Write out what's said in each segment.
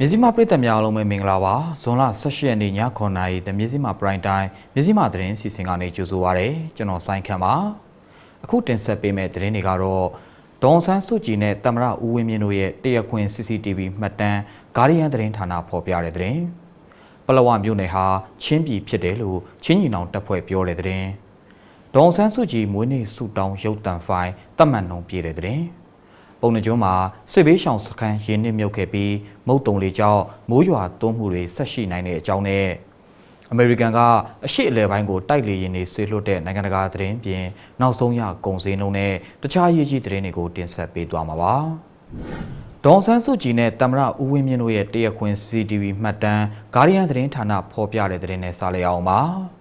မြစည်းမပြည်သက်များအားလုံးပဲမင်္ဂလာပါဇွန်လ18ရက်နေ့ည9:00နာရီတမြစည်းမပရိုင်တိုင်းမြစည်းမသတင်းစီစဉ်ကနေကြိုဆိုပါရစေကျွန်တော်စိုင်းခမ်းပါအခုတင်ဆက်ပေးမယ့်သတင်းတွေကတော့ဒေါန်ဆန်းစုကြည်နဲ့တမရဦးဝင်းမြင့်တို့ရဲ့တရခွင် CCTV မှတ်တမ်းဂါရီယန်သတင်းဌာနဖော်ပြတဲ့သတင်းပလောဝမြို့နယ်ဟာချင်းပြည်ဖြစ်တယ်လို့ချင်းညီနောင်တပ်ဖွဲ့ပြောတဲ့သတင်းဒေါန်ဆန်းစုကြည်မွေးနေ့ဆုတောင်းရုပ်တံဖိုင်တတ်မှတ်နှုံပြတဲ့သတင်း ပုံနှကျုံးမှာစစ်ဘေးရှောင်စခန်းရင်းနှီးမြုပ်ခဲ့ပြီးမုတ်တုံလေးကြောင့်မိုးရွာသွန်းမှုတွေဆက်ရှိနိုင်တဲ့အကြောင်းနဲ့အမေရိကန်ကအရှိအလဲပိုင်းကိုတိုက်လေရင်တွေဆေးလွတ်တဲ့နိုင်ငံတကာသတင်းပြင်နောက်ဆုံးရကုန်စည်နှုန်းနဲ့တခြားရေးကြီးသတင်းတွေကိုတင်ဆက်ပေးသွားမှာပါ။ဒေါန်ဆန်းစုကြည်နဲ့တမရဦးဝင်းမြင့်တို့ရဲ့တရခွင် CCTV မှတ်တမ်းဂါရီယန်သတင်းဌာနဖော်ပြတဲ့သတင်းနဲ့စားလျအောင်ပါ။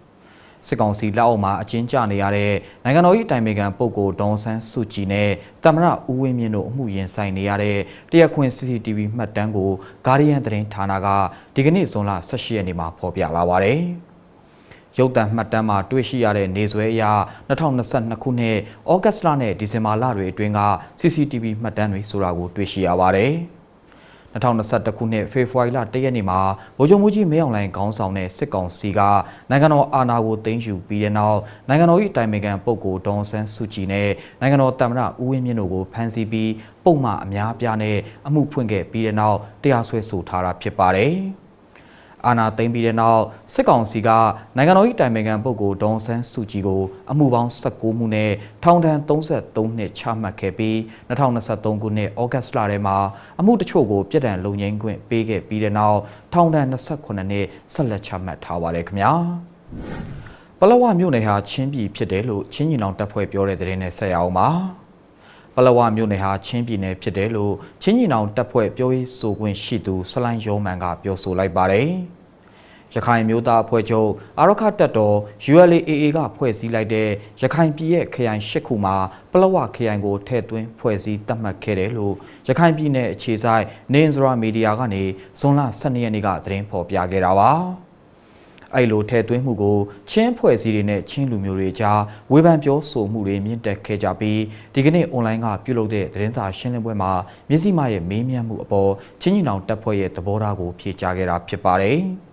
စစ်ကောင်စီလက်အောက်မှာအကျဉ်းကျနေရတဲ့နိုင်ငံတော်၏အတိုင်ပင်ခံပုဂ္ဂိုလ်ဒေါန်ဆန်းစုကြည်နဲ့တမရဦးဝင်းမြင့်တို့အမှုရင်ဆိုင်နေရတဲ့တရခွင် CCTV မှတ်တမ်းကိုဂါရီယန်သတင်းဌာနကဒီကနေ့ဇွန်လ18ရက်နေ့မှာဖော်ပြလာပါတယ်။ရုပ်သံမှတ်တမ်းမှာတွေ့ရှိရတဲ့နေဆွဲအရ2022ခုနှစ်ဩဂတ်စ်လနဲ့ဒီဇင်ဘာလတွေအတွင်းက CCTV မှတ်တမ်းတွေဆိုတာကိုတွေ့ရှိရပါတယ်။ 2021ခုနှစ်ဖေဖော်ဝါရီလ1ရက်နေ့မှာဗိုလ်ချုပ်မှုကြီးမင်းအောင်လှိုင်ခေါင်းဆောင်တဲ့စစ်ကောင်စီကနိုင်ငံတော်အာဏာကိုသိမ်းယူပြီးတဲ့နောက်နိုင်ငံတော်၏တိုင်ပင်ခံပုဂ္ဂိုလ်ဒေါန်ဆန်းစုကြည်နဲ့နိုင်ငံတော်သမ္မတဦးဝင်းမြင့်တို့ကိုဖမ်းဆီးပြီးပုံမှန်အများအပြားနဲ့အမှုဖွင့်ခဲ့ပြီးတဲ့နောက်တရားစွဲဆိုထားတာဖြစ်ပါတယ်။ အာဏာသိမ်းပြီးတဲ့နောက်စစ်ကောင်စီကနိုင်ငံတော်၏တိုင်ပင်ခံပုဂ္ဂိုလ်ဒေါန်ဆန်းစုကြည်ကိုအမှုပေါင်း19မှုနဲ့ထောင်ဒဏ်33နှစ်ချမှတ်ခဲ့ပြီး2023ခုနှစ်ဩဂတ်စ်လထဲမှာအမှုတချို့ကိုပြစ်ဒဏ်လုံငင်းခွင့်ပေးခဲ့ပြီးတဲ့နောက်ထောင်ဒဏ်28နှစ်ဆက်လက်ချမှတ်ထားပါတယ်ခင်ဗျာပလောဝမြို့နယ်ဟာချင်းပြည်ဖြစ်တယ်လို့ချင်းညီနောင်တပ်ဖွဲ့ပြောတဲ့သတင်းနဲ့ဆက်ရအောင်ပါပလဝမြို့နယ်ဟာချင်းပြည်နယ်ဖြစ်တယ်လို့ချင်းညီနောင်တပ်ဖွဲ့ပြောရေးဆိုခွင့်ရှိသူဆလိုင်းယောမန်ကပြောဆိုလိုက်ပါတယ်။ ရခိုင်မျိုးသားအဖွဲ့ချုပ်အာရခတပ်တော် ULAA ကဖွဲ့စည်းလိုက်တဲ့ရခိုင်ပြည်ရဲ့ခရိုင်၈ခုမှာပလဝခရိုင်ကိုထည့်သွင်းဖွဲ့စည်းသတ်မှတ်ခဲ့တယ်လို့ရခိုင်ပြည်နယ်အခြေစိုက်နေင်ဇရာမီဒီယာကနေဇွန်လ12ရက်နေ့ကသတင်းဖော်ပြခဲ့တာပါ။အဲ့လိုထဲသွင်းမှုကိုချင်းဖွဲ့စည်းတွေနဲ့ချင်းလူမျိုးတွေကြားဝေဖန်ပြောဆိုမှုတွေမြင့်တက်ခဲ့ကြပြီးဒီကနေ့အွန်လိုင်းကပြုလုပ်တဲ့သတင်းစာရှင်းလင်းပွဲမှာမျက်စိမရဲ့မေးမြန်းမှုအပေါ်ချင်းညီနောင်တပ်ဖွဲ့ရဲ့သဘောထားကိုဖြေကြားခဲ့တာဖြစ်ပါတယ်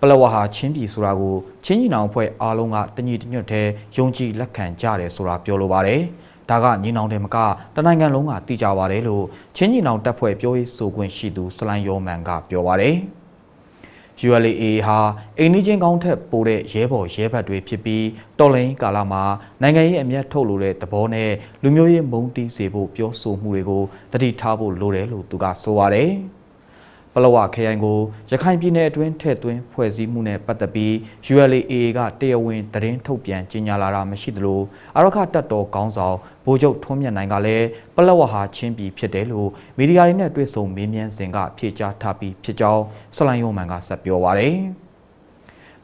ပလဝဟာချင်းပြည်ဆိုတာကိုချင်းညီနောင်ဖွဲ့အားလုံးကတညီတညွတ်တည်းယုံကြည်လက်ခံကြတယ်ဆိုတာပြောလိုပါတယ်ဒါကညီနောင်တယ်မကတနိုင်ငံလုံးကသိကြပါတယ်လို့ချင်းညီနောင်တပ်ဖွဲ့ပြောရေးဆိုခွင့်ရှိသူစလိုင်းယောမန်ကပြောပါတယ်။ ULA ဟာအိန္ဒိချင်းကောင်းထက်ပိုတဲ့ရဲဘော်ရဲဘက်တွေဖြစ်ပြီးတော်လိုင်းကာလမှာနိုင်ငံရေးအမျက်ထုတ်လိုတဲ့သဘောနဲ့လူမျိုးရေးမုန်းတီးစေဖို့ပြောဆိုမှုတွေကိုတတိထားဖို့လိုတယ်လို့သူကဆိုပါတယ်။ပ လောဝခရိုင်ကိုရခိုင်ပြည်နယ်အတွင်းထည့်သွင်းဖွဲ့စည်းမှုနဲ့ပတ်သက်ပြီး ULAA ကတရားဝင်သတင်းထုတ်ပြန်ကြေညာလာတာမရှိသလိုအရခတပ်တော်ကောင်းဆောင်ဗိုလ်ချုပ်ထွန်းမြတ်နိုင်ကလည်းပလောဝဟာချင်းပြည်ဖြစ်တယ်လို့မီဒီယာတွေနဲ့တွေ့ဆုံမေးမြန်းစဉ်ကဖြေကြားထားပြီးဖြစ်ကြောင်းဆလိုင်းယုံမန်ကဆက်ပြောပါရယ်။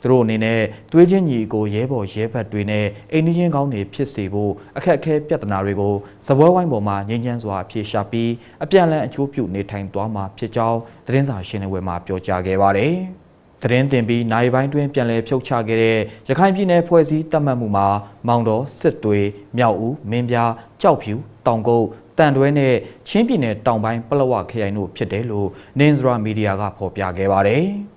သူတို့အနေနဲ့တွေးချင်းညီကိုရဲဘော်ရဲဘက်တွေနဲ့အိမ်နီးချင်းကောင်းတွေဖြစ်စေဖို့အခက်အခဲပြဿနာတွေကိုစပွဲဝိုင်းပေါ်မှာငြင်းချမ်းစွာဖြေရှာပြီးအပြန်အလှန်အကျိုးပြုနေထိုင်သွားမှာဖြစ်ကြောင်းသတင်းစာရှင်းလင်းပွဲမှာပြောကြားခဲ့ပါတယ်။သတင်းတင်ပြီးနိုင်ပိုင်းတွင်ပြန်လည်ဖြုတ်ချခဲ့တဲ့ရခိုင်ပြည်နယ်ဖွဲ့စည်းတတ်မှတ်မှုမှာမောင်တော်စစ်တွေမြောက်ဦးမင်းပြားကြောက်ဖြူတောင်ကုတ်တန်တွဲနဲ့ချင်းပြည်နယ်တောင်ပိုင်းပလောဝခရိုင်တို့ဖြစ်တယ်လို့နင်းစရာမီဒီယာကဖော်ပြခဲ့ပါတယ်။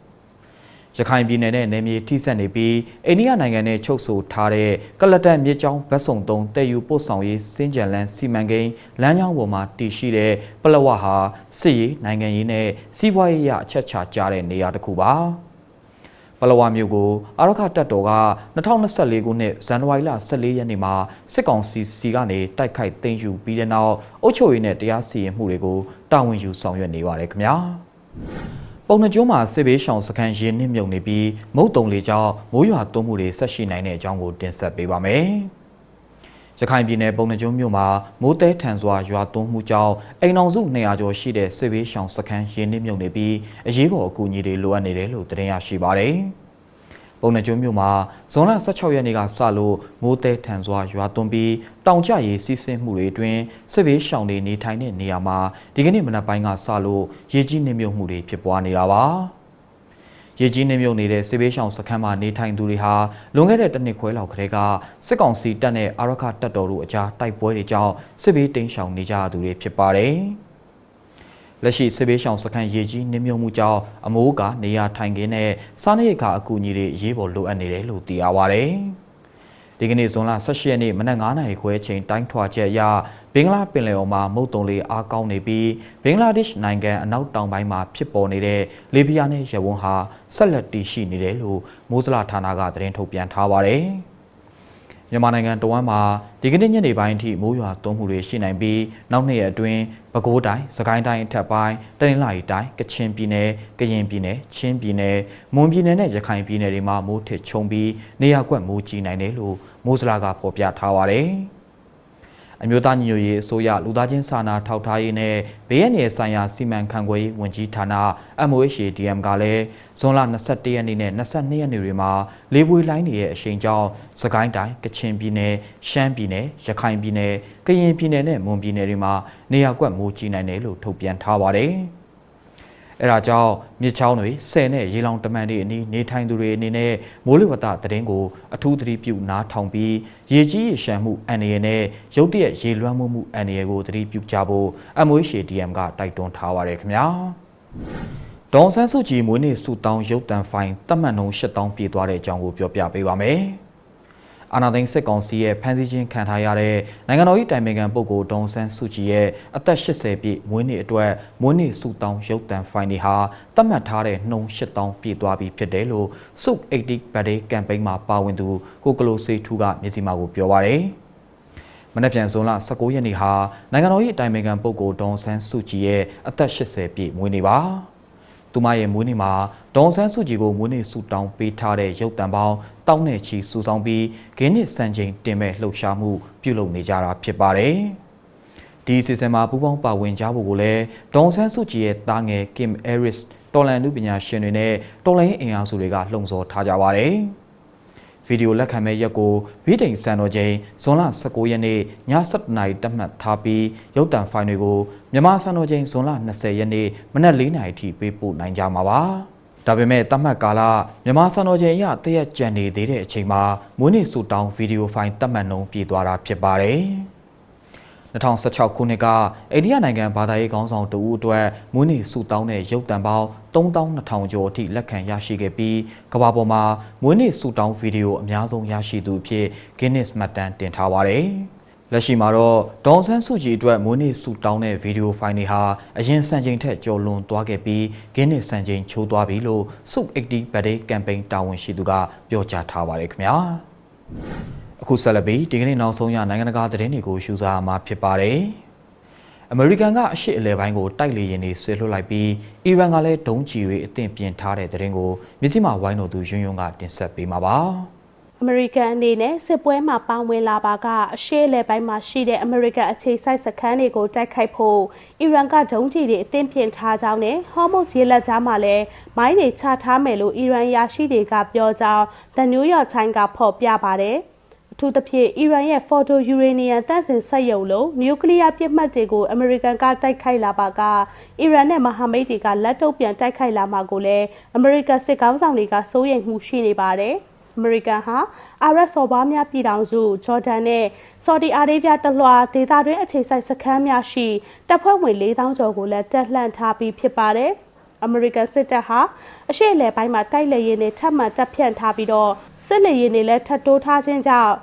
ရခိုင်ပြည်နယ်နဲ့နယ်မြေထိစပ်နေပြီးအိန္ဒိယနိုင်ငံနဲ့ချုပ်ဆိုထားတဲ့ကလတန်မြစ်ကြောင်းဗတ်စုံသုံးတည်ယူပို့ဆောင်ရေးစင်ကြံလန်းစီမံကိန်းလမ်းကြောင်းပေါ်မှာတည်ရှိတဲ့ပလဝဟာစစ်ရေးနိုင်ငံရေးနဲ့စီးပွားရေးအအချက်ချကြတဲ့နေရာတစ်ခုပါပလဝမြို့ကိုအာရခတပ်တော်က2024ခုနှစ်ဇန်နဝါရီလ14ရက်နေ့မှာစစ်ကောင်စီစီကနေတိုက်ခိုက်သိမ်းယူပြီးတဲ့နောက်အုပ်ချုပ်ရေးနဲ့တရားစီရင်မှုတွေကိုတာဝန်ယူဆောင်ရွက်နေပါတယ်ခင်ဗျာ ပုံနှကျိုးမှာစစ်ဘေးရှောင်စခန်းရင်းနှိမ့်မြုပ်နေပြီးမုတ်တုံလေးကြောင့်မိုးရွာသွန်းမှုတွေဆက်ရှိနိုင်တဲ့အကြောင်းကိုတင်ဆက်ပေးပါမယ်။ရခိုင်ပြည်နယ်ပုံနှကျိုးမြို့မှာမိုးတဲထန်စွာရွာသွန်းမှုကြောင့်အိမ်အောင်စု200ကျော်ရှိတဲ့စစ်ဘေးရှောင်စခန်းရင်းနှိမ့်မြုပ်နေပြီးအရေးပေါ်အကူအညီတွေလိုအပ်နေတယ်လို့သတင်းရရှိပါတယ်။ ပုံနှကျွန်းမြို့မှာဇွန်လ16ရက်နေ့ကစလို့မိုးတဲထန်စွာရွာသွန်းပြီးတောင်ကျရေးစီးဆင်းမှုတွေအတွင်းစစ်ဘေးရှောင်တွေနေထိုင်တဲ့နေရာမှာဒီကနေ့မနက်ပိုင်းကစလို့ရေကြီးနှိမ့်မြုပ်မှုတွေဖြစ်ပွားနေတာပါရေကြီးနှိမ့်မြုပ်နေတဲ့စစ်ဘေးရှောင်စခန်းမှာနေထိုင်သူတွေဟာလွန်ခဲ့တဲ့တစ်နှစ်ခွဲလောက်ကတည်းကစစ်ကောင်စီတပ်နဲ့အာရခတပ်တော်တို့အကြားတိုက်ပွဲတွေကြောင့်စစ်ဘေးတိမ်းရှောင်နေကြသူတွေဖြစ်ပါတယ်။ခ လက်ရှိစစ်ဘေးရှောင်စခန်းရေကြီးနစ်မြုပ်မှုကြောင့်အမိုးကနေရာထိုင်ခင်းနဲ့စားနပ်ရိက္ခာအကူအညီတွေအရေးပေါ်လိုအပ်နေတယ်လို့သိရပါဗျ။ဒီကနေ့ဇွန်လ18ရက်နေ့မနက်9:00နာရီခွဲချိန်တိုင်းထွာချက်အရဘင်္ဂလားပင်လယ်အော်မှာမုတ်တုံလေးအားကောင်းနေပြီးဘင်္ဂလားဒေ့ရှ်နိုင်ငံအနောက်တောင်ပိုင်းမှာဖြစ်ပေါ်နေတဲ့လေပြင်းနဲ့ရဝန်းဟာဆက်လက်တည်ရှိနေတယ်လို့မိုးစလဌာနကသတင်းထုတ်ပြန်ထားပါတယ်။ မြန်မာနိုင်ငံတဝမ်းမှာဒီကနေ့ညနေပိုင်းအထိမိုးရွာသွန်းမှုတွေရှိနိုင်ပြီးနောက်နှစ်ရက်အတွင်းပဲခူးတိုင်း၊စကိုင်းတိုင်းအထက်ပိုင်း၊တနင်္လာရီတိုင်း၊ကချင်ပြည်နယ်၊ကရင်ပြည်နယ်၊ချင်းပြည်နယ်၊မွန်ပြည်နယ်နဲ့ရခိုင်ပြည်နယ်တွေမှာမိုးထစ်ချုံပြီးနေရာကွက်မိုးကြီးနိုင်တယ်လို့မိုးစလာကဖော်ပြထားပါတယ်။ အမျိုးသားညီညွတ်ရေးအစိုးရလူသားချင်းစာနာထောက်ထားရေးနဲ့ဘေးရန်ရဲ့ဆိုင်ရာစီမံခန့်ခွဲရေးဝန်ကြီးဌာန MOHDM ကလည်းဇွန်လ21ရက်နေ့နဲ့22ရက်နေ့တွေမှာလေပွေလိုင်းတွေရဲ့အရှိန်ကြောင့်စကိုင်းတိုင်းကချင်ပြည်နယ်ရှမ်းပြည်နယ်ရခိုင်ပြည်နယ်ကရင်ပြည်နယ်နဲ့မွန်ပြည်နယ်တွေမှာနေရာကွက်မိုးကြီးနိုင်တယ်လို့ထုတ်ပြန်ထားပါတယ်။ အဲဒါကြောင့်မြစ်ချောင်းတွေဆယ်နဲ့ရေလောင်တမန်တွေအနီးနေထိုင်သူတွေအနေနဲ့မိုးလေဝသသတင်းကိုအထူးသတိပြုနားထောင်ပြီးရေကြီးရေရှမ်းမှုအန္တရာယ်နဲ့ရုတ်တရက်ရေလွှမ်းမှုမှုအန္တရာယ်ကိုသတိပြုကြဖို့ MOHDM ကတိုက်တွန်းထားပါတယ်ခင်ဗျာဒေါန်ဆန်းစုကြည်မွေးနေ့စုတောင်းရုပ်တံဖိုင်တတ်မှတ်နှုန်း8000ပြည့်သွားတဲ့အကြောင်းကိုပြောပြပေးပါမယ်။ အာနာသိန်းစစ်ကောင်စီရဲ့ဖမ်းဆီးခြင်းခံထားရတဲ့နိုင်ငံတော်၏တိုင်ပင်ခံပုဂ္ဂိုလ်ဒေါန်ဆန်းစုကြည်ရဲ့အသက်80ပြည့်မွေးနေ့အတွက်မွေးနေ့ဆုတောင်းရုပ်တံဖိုင်တွေဟာသတ်မှတ်ထားတဲ့နှုန်း8000ပြည့်သွားပြီဖြစ်တယ်လို့စု80 Birthday Campaign မှာပါဝင်သူကိုကလိုစေထူးကမျက်စိမှောက်ကိုပြောပါရယ်မနက်ဖြန်ဇွန်လ19ရက်နေ့ဟာနိုင်ငံတော်၏အတိုင်ပင်ခံပုဂ္ဂိုလ်ဒေါန်ဆန်းစုကြည်ရဲ့အသက်80ပြည့်မွေးနေ့ပါ။သူမရဲ့မွေးနေ့မှာ ဒေါန်ဆန်းစုကြည်ကိုမွေးနေ့ဆုတောင်းပေးထားတဲ့ရုပ်တံပေါင်းတောင်းနဲ့ချီစုဆောင်ပြီးဂင်းနစ်စံချိန်တင်မဲ့လှုပ်ရှားမှုပြုလုပ်နေကြတာဖြစ်ပါတယ်။ဒီစီစဉ်မှာပူးပေါင်းပါဝင်ကြဖို့ကိုလည်းဒေါန်ဆန်းစုကြည်ရဲ့တားငယ် Kim Eris တော်လန်နုပညာရှင်တွေနဲ့တော်လိုင်းအင်အားစုတွေကလှုံ့ဆော်ထားကြပါတယ်။ဗီဒီယိုလက်ခံမဲ့ရက်ကိုဗီတိန်စံတော်ချိန်ဇွန်လ19ရက်နေ့ည7:00နာရီတတ်မှတ်ထားပြီးရုပ်တံဖိုင်တွေကိုမြန်မာစံတော်ချိန်ဇွန်လ20ရက်နေ့မနက်4:00နာရီထိပေးပို့နိုင်ကြမှာပါ ဒါပေမဲ့တတ်မှတ်ကာလမြန်မာစံတော်ချိန်အရတရက်ကြံနေသေးတဲ့အချိန်မှာမွေးနေ့ဆူတောင်းဗီဒီယိုဖိုင်တတ်မှတ်နှုန်းပြည့်သွားတာဖြစ်ပါတယ်။2016ခုနှစ်ကအိန္ဒိယနိုင်ငံဘာသာရေးခေါင်းဆောင်တဦးအတွက်မွေးနေ့ဆုတောင်းတဲ့ရုပ်တံပေါင်း3200ကျော်အထိလက်ခံရရှိခဲ့ပြီးကမ္ဘာပေါ်မှာမွေးနေ့ဆုတောင်းဗီဒီယိုအများဆုံးရရှိသူအဖြစ် Guinness မှတ်တမ်းတင်ထားပါတယ်။ လက်ရှိမှာတော့ဒေါန်ဆန်းစုကြည်အတွက်မွေးနေ့ဆုတောင်းတဲ့ဗီဒီယိုဖိုင်တွေဟာအရင်စံချိန်ထက်ကျော်လွန်သွားခဲ့ပြီး Guinness စံချိန်ချိုးသွားပြီလို့ Suk 80 Birthday Campaign တာဝန်ရှိသူကပြောကြားထားပါတယ်ခင်ဗျာ။အခုဆက်လက်ပြီးဒီကနေ့နောက်ဆုံးရနိုင်ငံတကာသတင်းတွေကိုရှုစားမှာဖြစ်ပါတယ်။အမေရိကန်ကအရှေ့အလယ်ပိုင်းကိုတိုက်လေယာဉ်တွေဆွဲလွှတ်လိုက်ပြီးအီရန်ကလည်းဒုံးကျည်တွေအသင့်ပြင်ထားတဲ့သတင်းကိုမြစည်းမဝိုင်းတော်သူယွန်းယွန်းကတင်ဆက်ပေးမှာပါ။ အမေရိကန်အနေနဲ့စစ်ပွဲမှာပါဝင်လာပါကအရှေ့အလယ်ပိုင်းမှာရှိတဲ့အမေရိကန်အခြေစိုက်စခန်းတွေကိုတိုက်ခိုက်ဖို့အီရန်ကဒုံးကျည်တွေအသင့်ပြင်ထားကြောင်းနဲ့ဟော်မုတ်ရေလက်ကြားမှာလည်းမိုင်းတွေချထားမယ်လို့အီရန်ရရှိတွေကပြောကြောင်း The New York Times ကဖော်ပြပါတယ်။ထူးသဖြင့်အီရန်ရဲ့ဖော်တိုယူရေနီယံတန့်စင်စက်ရုံလုံးနျူကလ িয়ার ပြစ်မှတ်တွေကိုအမေရိကန်ကတိုက်ခိုက်လာပါကအီရန်နဲ့မဟာမိတ်တွေကလက်တုပ်ပြန်တိုက်ခိုက်လာမှာကိုလည်းအမေရိကန်စစ်ကောင်းဆောင်တွေကစိုးရိမ်မှုရှိနေပါတယ်။ အမေရိကန်ဟာအာရပ်စော်ဘွားများပြည်ထောင်စုဂျော်ဒန်နဲ့ဆော်ဒီအာရေဗျတလွှာဒေသတွင်းအခြေစိုက်စခန်းများရှိတပ်ဖွဲ့ဝင်4000ကျော်ကိုလည်းတက်လှန့်ထားပြီးဖြစ်ပါတယ်။အမေရိကန်စစ်တပ်ဟာအရှေ့အလယ်ပိုင်းမှာတိုက်လေယာဉ်တွေထပ်မံတပ်ဖြန့်ထားပြီးတော့စစ်လေယာဉ်တွေလည်းထပ်တိုးထားခြင်းကြောင့်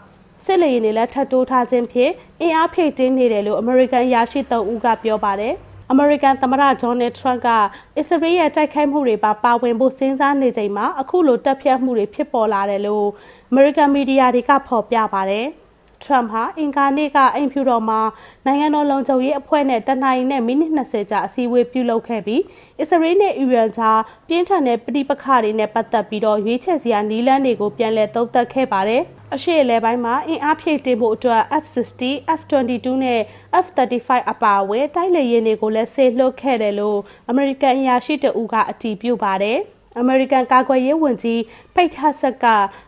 စစ်လေယာဉ်တွေလည်းထပ်တိုးထားခြင်းဖြင့်အင်အားဖြည့်တင်းနေတယ်လို့အမေရိကန်ရရှိသုံးဦးကပြောပါတယ်။ အမေရိကန်သမ္မတဒေါ်နယ်ထရန့်ကအစ္စရေးရဲ့တိုက်ခိုက်မှုတွေပါပါဝင်ဖို့စဉ်းစားနေချိန်မှာအခုလိုတပ်ဖြတ်မှုတွေဖြစ်ပေါ်လာတယ်လို့အမေရိကန်မီဒီယာတွေကဖော်ပြပါတယ်။ ထရမ့်ဟာအင်ကာနေ့ကအိမ်ဖြူတော်မှာနိုင်ငံတော်လုံခြုံရေးအဖွဲ့နဲ့တနင်္လာနေ့နဲ့မိနစ်20ကြာအစည်းအဝေးပြုလုပ်ခဲ့ပြီးအစ္စရေးနဲ့အီရန်ကြားပြင်းထန်တဲ့ပဋိပက္ခတွေနဲ့ပတ်သက်ပြီးတော့ရွေးချယ်စရာနည်းလမ်းတွေကိုပြန်လည်သုံးသပ်ခဲ့ပါတယ်။အရှိအလဲပိုင်းမှာအင်အားဖြည့်တင်ဖို့အတွက် F60, F22 နဲ့ F35 အပါအဝင်တိုက်လေယာဉ်တွေကိုလည်းဆေးလွှတ်ခဲ့တယ်လို့အမေရိကန်အရာရှိတအူကအတည်ပြုပါတယ်။ အမေရိကန်ကာကွယ်ရေးဝန်ကြီးပိတ်ဟတ်ဆက်က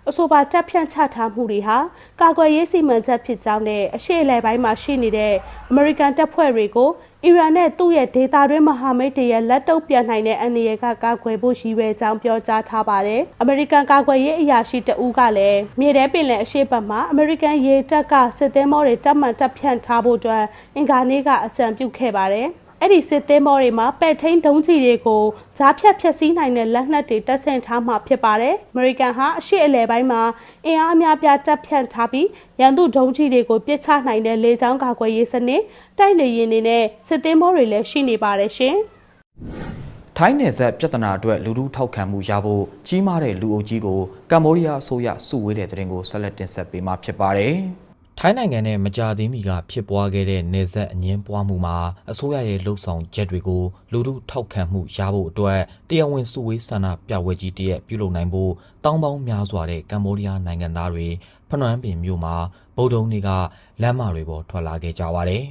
အဆိုပါတပ်ဖြန့်ချထားမှုတွေဟာကာကွယ်ရေးစီမံချက်ဖြစ်ကြောင်းနဲ့အရှေ့အလယ်ပိုင်းမှာရှိနေတဲ့အမေရိကန်တပ်ဖွဲ့တွေကိုအီရန်နဲ့သူ့ရဲ့ဒေသတွင်းမဟာမိတ်တွေရဲ့လက်တုပ်ပြန်နိုင်တဲ့အန္တရာယ်ကကာကွယ်ဖို့ရှိပဲကြောင်းပြောကြားထားပါတယ်။အမေရိကန်ကာကွယ်ရေးအရာရှိတဦးကလည်းမြေထဲပင်လယ်အရှေ့ဘက်မှာအမေရိကန်ရေတပ်ကစစ်သည်မောတွေတပ်မှန်တပ်ဖြန့်ထားဖို့အတွက်အင်္ဂါနေ့ကအကြံပြုခဲ့ပါတယ်။ အဲ့ဒီစစ်သင်းဘောတွေမှာပဲ့ထိန်ဒုံးကြီးတွေကိုဈာဖြတ်ဖြတ်စည်းနိုင်တဲ့လက်နက်တွေတပ်ဆင်ထားမှာဖြစ်ပါတယ်။အမေရိကန်ဟာအရှိအလဲပိုင်းမှာအင်အားအများပြားတပ်ဖြန့်ထားပြီးရန်သူဒုံးကြီးတွေကိုပစ်ချနိုင်တဲ့လေကြောင်းကာကွယ်ရေးစနစ်တိုက်လေယာဉ်တွေနဲ့စစ်သင်းဘောတွေလည်းရှိနေပါတယ်ရှင်။ထိုင်းနယ်စပ်ပြဿနာအတွက်လူထုထောက်ခံမှုရဖို့ကြီးမားတဲ့လူအုပ်ကြီးကိုကမ္ဘောဒီးယားအစိုးရစုဝေးတဲ့တဲ့ရင်ကိုဆက်လက်တင်ဆက်ပေးမှာဖြစ်ပါတယ်။ ထိုင်းနိုင်ငံနဲ့မကြာသေးမီကဖြစ်ပွားခဲ့တဲ့နယ်စပ်အငင်းပွားမှုမှာအစိုးရရဲ့လှုပ်ဆောင်ချက်တွေကိုလူထုထောက်ခံမှုရဖို့အတွက်တရားဝင်စုဝေးဆန္ဒပြပွဲကြီးတရက်ပြုလုပ်နိုင်ဖို့တောင်းပေါင်းများစွာတဲ့ကမ္ဘောဒီးယားနိုင်ငံသားတွေဖနွမ်းပင်မြို့မှာဗုဒ္ဓုံနေ့ကလမ်းမတွေပေါ်ထွက်လာခဲ့ကြပါတယ်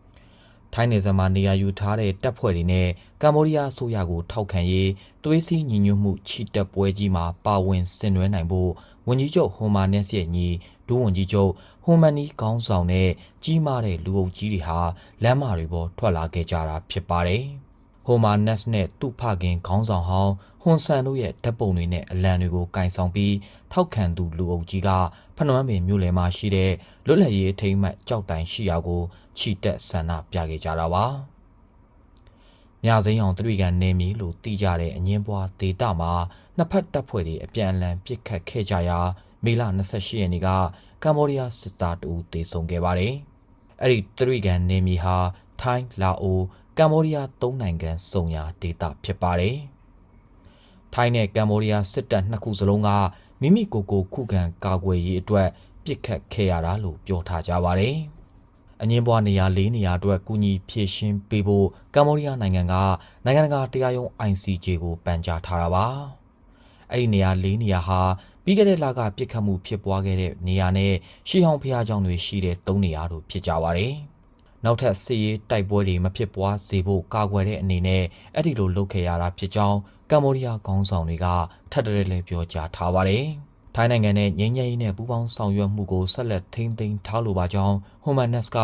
။ထိုင်းနယ်စပ်မှာနေရာယူထားတဲ့တပ်ဖွဲ့တွေနဲ့ကမ္ဘောဒီးယားအစိုးရကိုထောက်ခံရေးသွေးစည်းညီညွတ်မှုချီတက်ပွဲကြီးမှာပါဝင်ဆင်နွှဲနိုင်ဖို့ဝန်ကြီးချုပ်ဟွန်မာနက်စ်ရဲ့ညီ ဒူးဝန်ကြီးချုပ်ဟွန်မန်နီခေါင်းဆောင်တဲ့ကြီးမားတဲ့လူအုပ်ကြီးတွေဟာလမ်းမတွေပေါ်ထွက်လာခဲ့ကြတာဖြစ်ပါတယ်။ဟွန်မာနက်စ်နဲ့သူ့ဖခင်ခေါင်းဆောင်ဟောင်းဟွန်ဆန်တို့ရဲ့ဓာတ်ပုံတွေနဲ့အလံတွေကိုကင်ဆောင်ပြီးထောက်ခံသူလူအုပ်ကြီးကဖနွမ်းပင်မြို့လယ်မှာရှိတဲ့လွတ်လပ်ရေးအထိမ်းအမှတ်ကြောက်တိုင်ရှိရာကိုခြိတက်ဆန္ဒပြခဲ့ကြတာပါ။မြစိမ်းအောင်တရိကန်နေမီလို့သိကြတဲ့အငင်းပွားဒေတာမှာနှစ်ဖက်တပ်ဖွဲ့တွေအပြန်အလှန်ပစ်ခတ်ခဲ့ကြရာ မေလ28ရက်နေ့ကကမ္ဘောဒီးယားစစ်သားတအူတေဆုံးခဲ့ပါတယ်။အဲ့ဒီတရိကန်နေမီဟာထိုင်းလာအိုကမ္ဘောဒီးယားသုံးနိုင်ငံစုံရာဒေတာဖြစ်ပါတယ်။ထိုင်းနဲ့ကမ္ဘောဒီးယားစစ်တပ်နှစ်ခုစလုံးကမိမိကိုယ်ကိုခုခံကာကွယ်ရေးအတွက်ပြစ်ခတ်ခဲ့ရတာလို့ပြောထားကြပါတယ်။အငင်းပွားနေရာ၄နေရာအတွက်ကူညီဖြည့်ရှင်းပေးဖို့ကမ္ဘောဒီးယားနိုင်ငံကနိုင်ငံတကာတရားရုံး ICJ ကိုပန်ကြားထားတာပါ။အဲ့ဒီနေရာ၄နေရာဟာ ပြီးခဲ့တဲ့လကပြစ်ခတ်မှုဖြစ်ပွားခဲ့တဲ့နေရာနဲ့ရှီဟောင်ဖျားကြောင်တွေရှိတဲ့၃နေရာတို့ဖြစ်ကြပါတယ်။နောက်ထပ်စစ်ရေးတိုက်ပွဲတွေမဖြစ်ပွားစေဖို့ကာကွယ်တဲ့အနေနဲ့အဲ့ဒီလိုလုပ်ခဲ့ရတာဖြစ်ကြောင်းကမ္ဘောဒီးယားခေါင်းဆောင်တွေကထပ်တလဲလဲပြောကြားထားပါတယ်။ထိုင်းနိုင်ငံနဲ့ငြိမ်းချမ်းရေးနဲ့ပူးပေါင်းဆောင်ရွက်မှုကိုဆက်လက်ထိန်းသိမ်းထားလိုပါကြောင်းဟွန်မန်နက်စ်က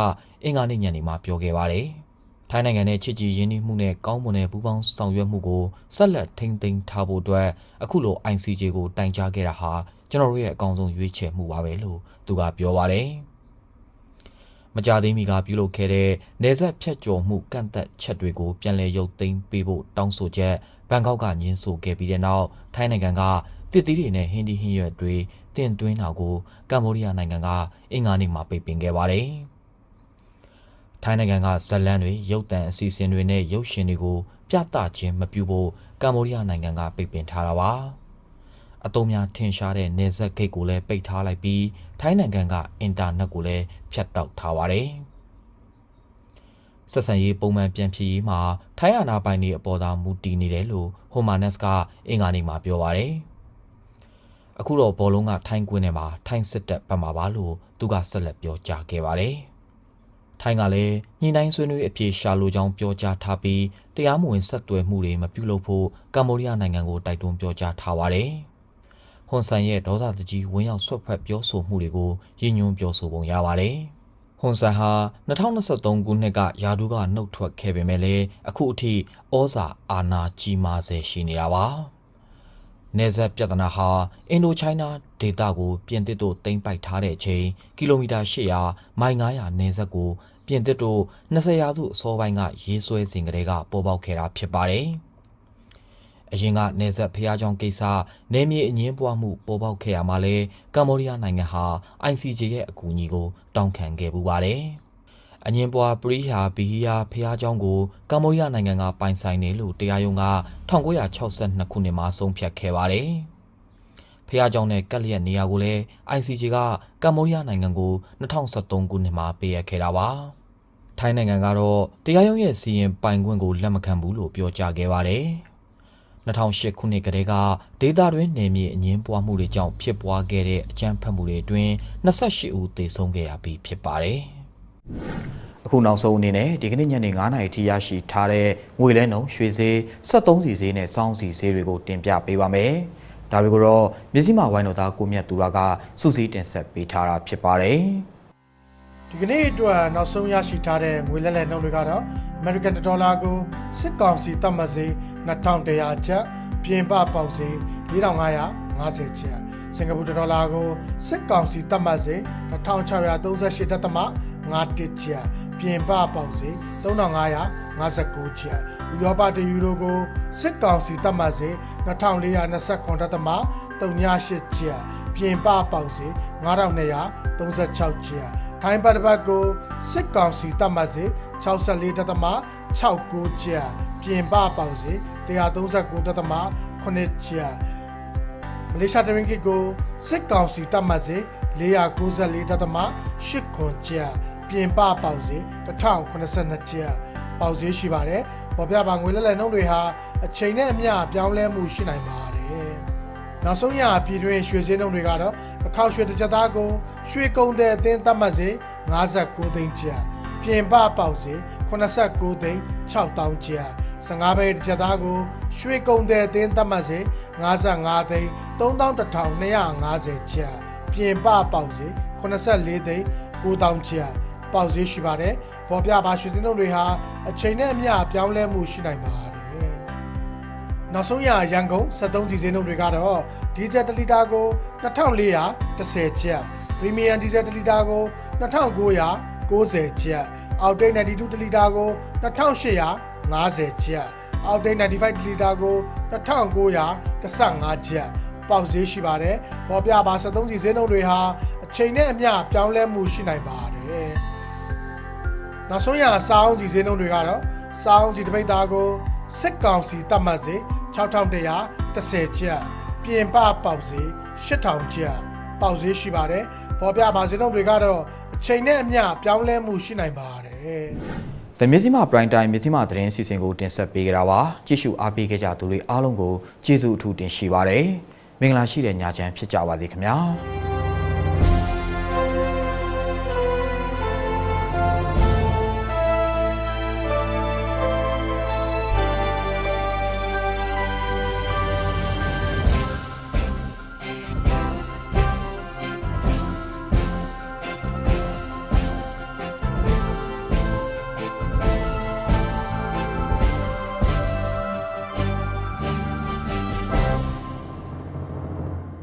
အင်္ဂါနေ့ညနေမှာပြောခဲ့ပါတယ်။ ထိုင်းနိုင်ငံနဲ့ချစ်ကြည်ရင်းနှီးမှုနဲ့ကောင်းမွန်တဲ့ပူးပေါင်းဆောင်ရွက်မှုကိုဆက်လက်ထိန်းသိမ်းထားဖို့အတွက်အခုလို ICJ ကိုတိုင်ကြားခဲ့တာဟာကျွန်တော်တို့ရဲ့အကောင်းဆုံးရွေးချယ်မှုပါပဲလို့သူကပြောပါတယ်။မကြသေးမီကပြုလုပ်ခဲ့တဲ့နေဆက်ဖြတ်ကျော်မှုကန့်သက်ချက်တွေကိုပြန်လည်ရုပ်သိမ်းပေးဖို့တောင်းဆိုချက်ဘန်ကောက်ကညှင်းဆိုခဲ့ပြီးတဲ့နောက်ထိုင်းနိုင်ငံကတစ်သီးတွေနဲ့ဟင်းဒီဟင်းရွက်တွေတင်သွင်းတာကိုကမ္ဘောဒီးယားနိုင်ငံကအင်္ဂါနေ့မှာပိတ်ပင်ခဲ့ပါတယ်။ ထိုင်းနိုင်ငံကဇက်လန်းတွေရုပ်တံအစီအစဉ်တွေနဲ့ရုပ်ရှင်တွေကိုပြသခြင်းမပြုဖို့ကမ္ဘောဒီးယားနိုင်ငံကပိတ်ပင်ထားတာပါ။အတုံးများထင်ရှားတဲ့နေဆက်ဂိတ်ကိုလည်းပိတ်ထားလိုက်ပြီးထိုင်းနိုင်ငံကအင်တာနက်ကိုလည်းဖြတ်တောက်ထားပါတယ်။ဆက်ဆံရေးပုံမှန်ပြန်ဖြစ်ရေးမှာထိုင်းအာဏာပိုင်တွေအပေါ်သာမူတည်နေတယ်လို့ဟိုမာနက်စ်ကအင်္ဂါနေ့မှာပြောပါတယ်။အခုတော့ဘောလုံးကထိုင်းကွင်းထဲမှာထိုင်းစစ်တပ်ပတ်မှာပါလို့သူကဆက်လက်ပြောကြားခဲ့ပါတယ်။ ထိုင်းကလည်းညှိနှိုင်းဆွေးနွေးအပြေရှာလိုကြောင်းပြောကြားထားပြီးတရားမဝင်ဆက်သွယ်မှုတွေမပြုလုပ်ဖို့ကမ္ဘောဒီးယားနိုင်ငံကိုတိုက်တွန်းပြောကြားထားပါတယ်။ဟွန်ဆန်ရဲ့ဒေါသတကြီးဝင်ရောက်ဆွတ်ဖက်ပြောဆိုမှုတွေကိုရည်ညွှန်းပြောဆိုပုံရပါတယ်။ဟွန်ဆန်ဟာ2023ခုနှစ်ကယာဒူးကနှုတ်ထွက်ခဲ့ပေမဲ့လည်းအခုအထိဩဇာအာဏာကြီးမားဆဲရှိနေတာပါ။ နေဆက်ပြဿနာဟာအင်ဒိုချိုင်းနာဒေသကိုပြင်သစ်တို့တင်ပိုက်ထားတဲ့အချိန်ကီလိုမီတာ800မိုင်900နေဆက်ကိုပြင်သစ်တို့20ရာစုအစောပိုင်းကရေးဆွဲစဉ်ကလေးကပေါ်ပေါက်ခဲ့တာဖြစ်ပါတယ်။အရင်ကနေဆက်ဖျားကြောင်ကိစ္စနေမြေအငင်းပွားမှုပေါ်ပေါက်ခဲ့ရမှာလဲကမ္ဘောဒီးယားနိုင်ငံဟာ ICJ ရဲ့အကူအညီကိုတောင်းခံခဲ့ပူပါတယ်။ အငင်းပွားပရိဟာဘီဟီယာဖျားကြောင်ကိုကမ္ဘောဒီးယားနိုင်ငံကပိုင်ဆိုင်တယ်လို့တရားရုံးက1962ခုနှစ်မှာဆုံးဖြတ်ခဲ့ပါတယ်။ဖះကြောင်နဲ့ကက်လျက်နေရာကိုလည်း ICJ ကကမ္ဘောဒီးယားနိုင်ငံကို2023ခုနှစ်မှာပေးအပ်ခဲ့တာပါ။ထိုင်းနိုင်ငံကတော့တရားရုံးရဲ့စီရင်ပိုင်ခွင့်ကိုလက်မခံဘူးလို့ပြောကြားခဲ့ပါတယ်။2008ခုနှစ်ကတည်းကဒေတာတွင်းနေမြေအငင်းပွားမှုတွေကြောင့်ဖြစ်ပွားခဲ့တဲ့အကြမ်းဖက်မှုတွေအတွင်း28ဦးသေဆုံးခဲ့ရပြီးဖြစ်ပါတယ်။ အခုနောက်ဆုံးအနေနဲ့ဒီကနေ့ညနေ9:00နာရီထိရရှိထားတဲ့ငွေလဲနှုန်းရွှေဈေး73စီဈေးနဲ့စောင်းစီဈေးတွေကိုတင်ပြပေးပါမယ်။ဒါတွေကိုတော့မြစည်းမဝိုင်းတော်သားကိုမြတ်သူရကစုစည်းတင်ဆက်ပေးထားတာဖြစ်ပါတယ်။ဒီကနေ့အတွက်နောက်ဆုံးရရှိထားတဲ့ငွေလဲလှယ်နှုန်းတွေကတော့ American ဒေါ်လာကိုစစ်ကောင်စီသတ်မှတ်ဈေး2100ကျပ်ပြင်ပပေါက်ဈေး4500 50ကျပ် စင်ကာပူဒေါ်လာကိုစစ်ကောင်စီတတ်မှတ်စေ1638တက်သမ51ကျပ်ပြင်ပပေါက်စေ3559ကျပ်ဥရောပတယူရိုကိုစစ်ကောင်စီတတ်မှတ်စေ2429တက်သမ38ကျပ်ပြင်ပပေါက်စေ9236ကျပ်ထိုင်းပတ်တပတ်ကိုစစ်ကောင်စီတတ်မှတ်စေ64တက်သမ69ကျပ်ပြင်ပပေါက်စေ139တက်သမ9ကျပ်မ လေးရှားတရင်ကစ်ကိုစစ်ကောင်စီတပ်မှတ်စေ494တက်သမ8ခွန်ကျပ်ပြင်ပပေါက်စေ1082ကျပ်ပေါက်ဈေးရှိပါတယ်။ပေါ်ပြပါငွေလဲလှယ်နှုန်းတွေဟာအချိန်နဲ့အမျှပြောင်းလဲမှုရှိနိုင်ပါတယ်။နောက်ဆုံးရပြည်တွင်းရွှေစည်းနှုန်းတွေကတော့အခောက်ရွှေတစ်ကြက်သားကိုရွှေကုံတဲ့အသင်းသတ်မှတ်စေ59သိန်းကျပ်ပြင်ပပေါက်စေ89သိန်း 6000ကျပ်15ဘဲတစ်ကြက်သားကို ရွှေကုံတဲ့အသင်းသတ်မှတ်စေ55သိန်း3250ကျပ်ပြင်ပပေါက်စေ84သိန်း9000ကျပ်ပေါက်ဈေးရှိပါတယ်ပေါ်ပြပါရွှေစည်းနှုန်းတွေဟာအချိန်နဲ့အမျှပြောင်းလဲမှုရှိနိုင်ပါတယ်နောက်ဆုံးရရန်ကုန်73စီစင်းနှုန်းတွေကတော့ဒီဇယ်1လီတာကို2410ကျပ်ပရီမီယံဒီဇယ်1လီတာကို2990ကျပ် အောက်တိတ်92တလီတာကို2850ကျပ်အောက်တိတ်95တလီတာကို2915ကျပ်ပေါက်ဈေးရှိပါတယ်ပေါ်ပြပါ73စီစင်းနှုန်းတွေဟာအချိန်နဲ့အမျှပြောင်းလဲမှုရှိနိုင်ပါတယ်နောက်ဆုံးရစောင်းစီစင်းနှုန်းတွေကတော့စောင်းစီတပိတ်သားကိုစစ်ကောင်စီတတ်မှတ်စေ6110ကျပ်ပြင်ပပေါက်ဈေး8000ကျပ်ပေါက်ဈေးရှိပါတယ်ပေါ်ပြပါစင်းနှုန်းတွေကတော့အချိန်နဲ့အမျှပြောင်းလဲမှုရှိနိုင်ပါတယ်။ တမြစီမပရိုင်တိုင်းမြစီမသတင်းစီစဉ်ကိုတင်ဆက်ပေးကြတာပါ။ကြည့်ရှုအားပေးကြသူတွေအားလုံးကိုကျေးဇူးအထူးတင်ရှိပါတယ်။မင်္ဂလာရှိတဲ့ညချမ်းဖြစ်ကြပါစေခင်ဗျာ။